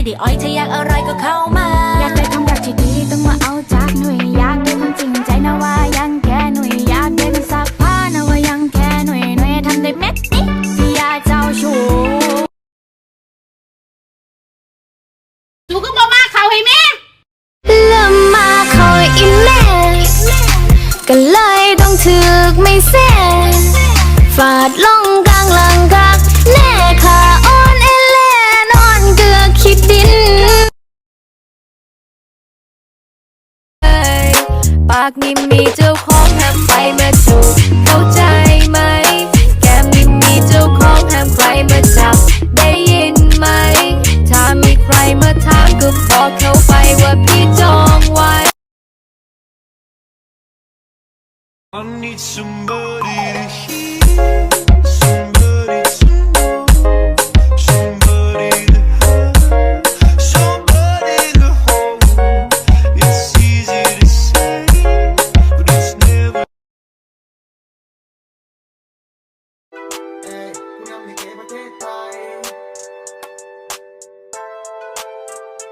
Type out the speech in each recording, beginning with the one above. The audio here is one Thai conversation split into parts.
อ้อยถ้าอยากอะไรก็เข้ามา อยากได้คำรักที่ดีต้องมาเอาจากหนุ่ยอยากได้ความจริงใจนะว่ายังเกากนี่มีเจ้าของห้ามใครมาจูบเข้าใจไหม แก้มนี่มีเจ้าของห้ามใครมาจับ ได้ยินไหม ถ้ามีใครมาถามก็บอกเขาไปว่าพี่จองไว้ I need somebody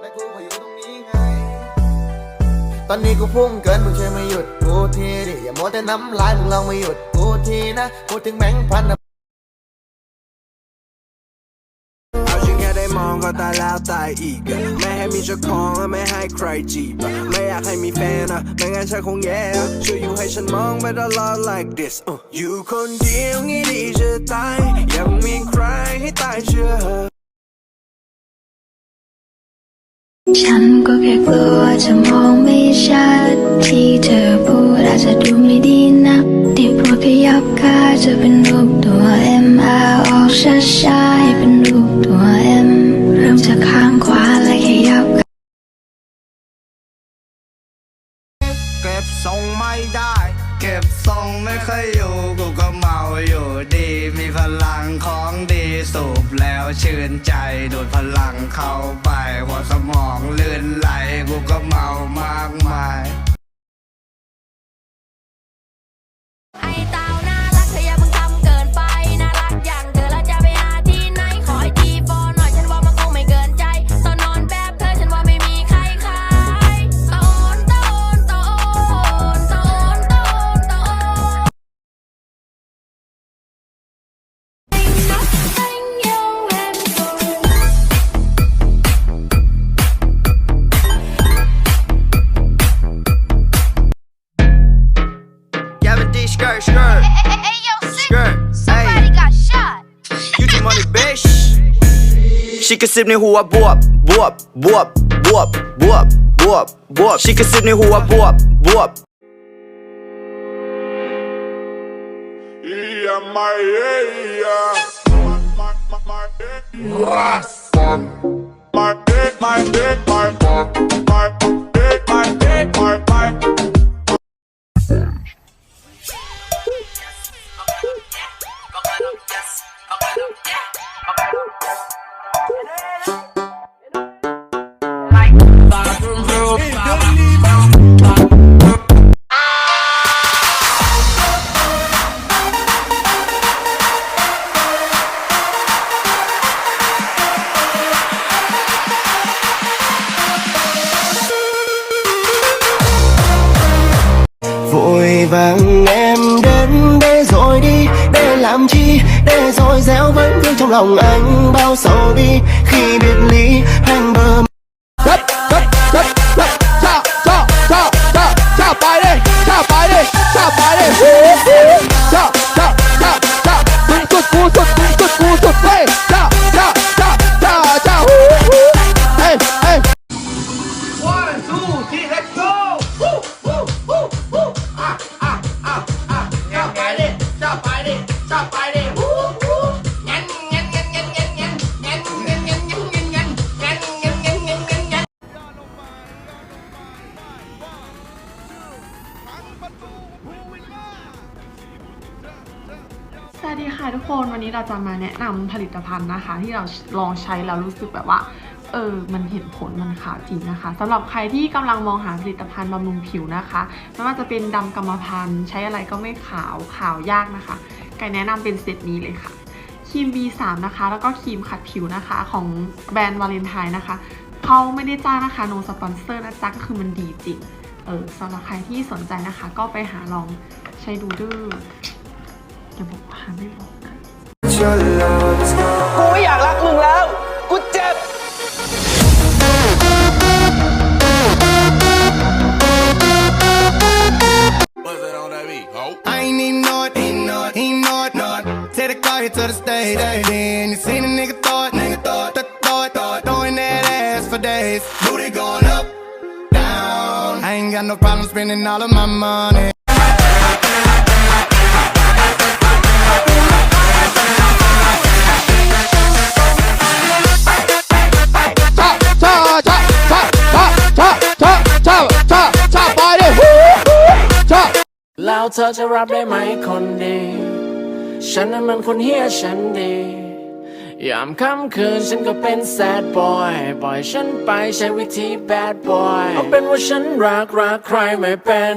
และกูก็อยู่ตรงนี้ไง ตอนนี้กูพุ่งเกินมึงช่วยมาหยุดกูทีดิอย่ามัวแต่น้ำลายมึงลองมาหยุดกูทีนะพูดถึงแบงค์พันนะเอาฉันแค่ได้มองก็ตายแล้วตายอีกไม่ให้มีเจ้าของและไม่ให้ใครจีบไม่อยากให้มีแฟนอะไม่งั้นฉันคงแย่ช่วยอยู่ให้ฉันมองไปตลอด like this อยู่คนเดียวงี้ดีจะตายยัง ฉันก็แค่กลัวจะมองไม่ชัดที่เธอพูดอาจจะดูไม่ดีนะที่พูดขยับกาจะเป็นรูปตัว M R ออกช้าๆให้เป็นรูปตัว M เริ่มจากข้างขวาและขยับเก็บทรงไม่ได้ เก็บทรงไม่เคยอยู่ สูบแล้วชื่นใจดูดพลังเข้าไปหัวสมองลื่นไหลกูก็เมามากมาย วบบวบชิกระซิบในหัวบวบบวบ Yeah, my, yeah, yeah. My, my, my, yeah. My dick, vàng em đến để rồi đi Để làm chi, để rồi gieo vẫn vương trong lòng anh Bao sầu đi. Khi biệt ly hoang วัสดีค่ะทุกคนวันนี้เราจะมาแนะนำผลิตภัณฑ์นะคะ ที่เราลองใช้แล้วรู้สึกแบบว่าเออมันเห็นผลมันขาวจริงนะคะสำหรับใครที่กำลังมองหาผลิตภัณฑ์บำรุงผิวนะคะไม่ว่าจะเป็นดำกรรมพันธุ์ใช้อะไรก็ไม่ขาวขาวยากนะคะไก่แนะนำเป็นเซตนี้เลยค่ะครีม B3 นะคะ แล้วก็ครีมขัดผิวนะคะ ของแบรนด์วาเลนไทน์นะคะเขาไม่ได้จ้างนะคะ no sponsor นะจ๊ะก็คือมันดีจริงเออสำหรับใครที่สนใจนะคะ ก็ไปหาลองใช้ดูด้อ อย่าบอกว่าไม่บอกนะ กูไม่อยากรักมึงแล้ว กูเจ็บ What's that on that beat, ho? I ain't even know it, ain't know it, ain't know it, know it. Take the car here to the stage, then you seen a nigga throw it, nigga throw it, th- throw it, throw it, throwing that ass for days. Booty going up, down. I ain't got no problem spending all of my money. เธอจะรับได้ไหมคนดี ฉันนั้นมันคนเฮียฉันดี ยามค่ำคืนฉันก็เป็นแซดบอยปล่อยฉันไปใช้วิธีแบดบอยเอาเป็นว่าฉันรักรักใครไม่เป็น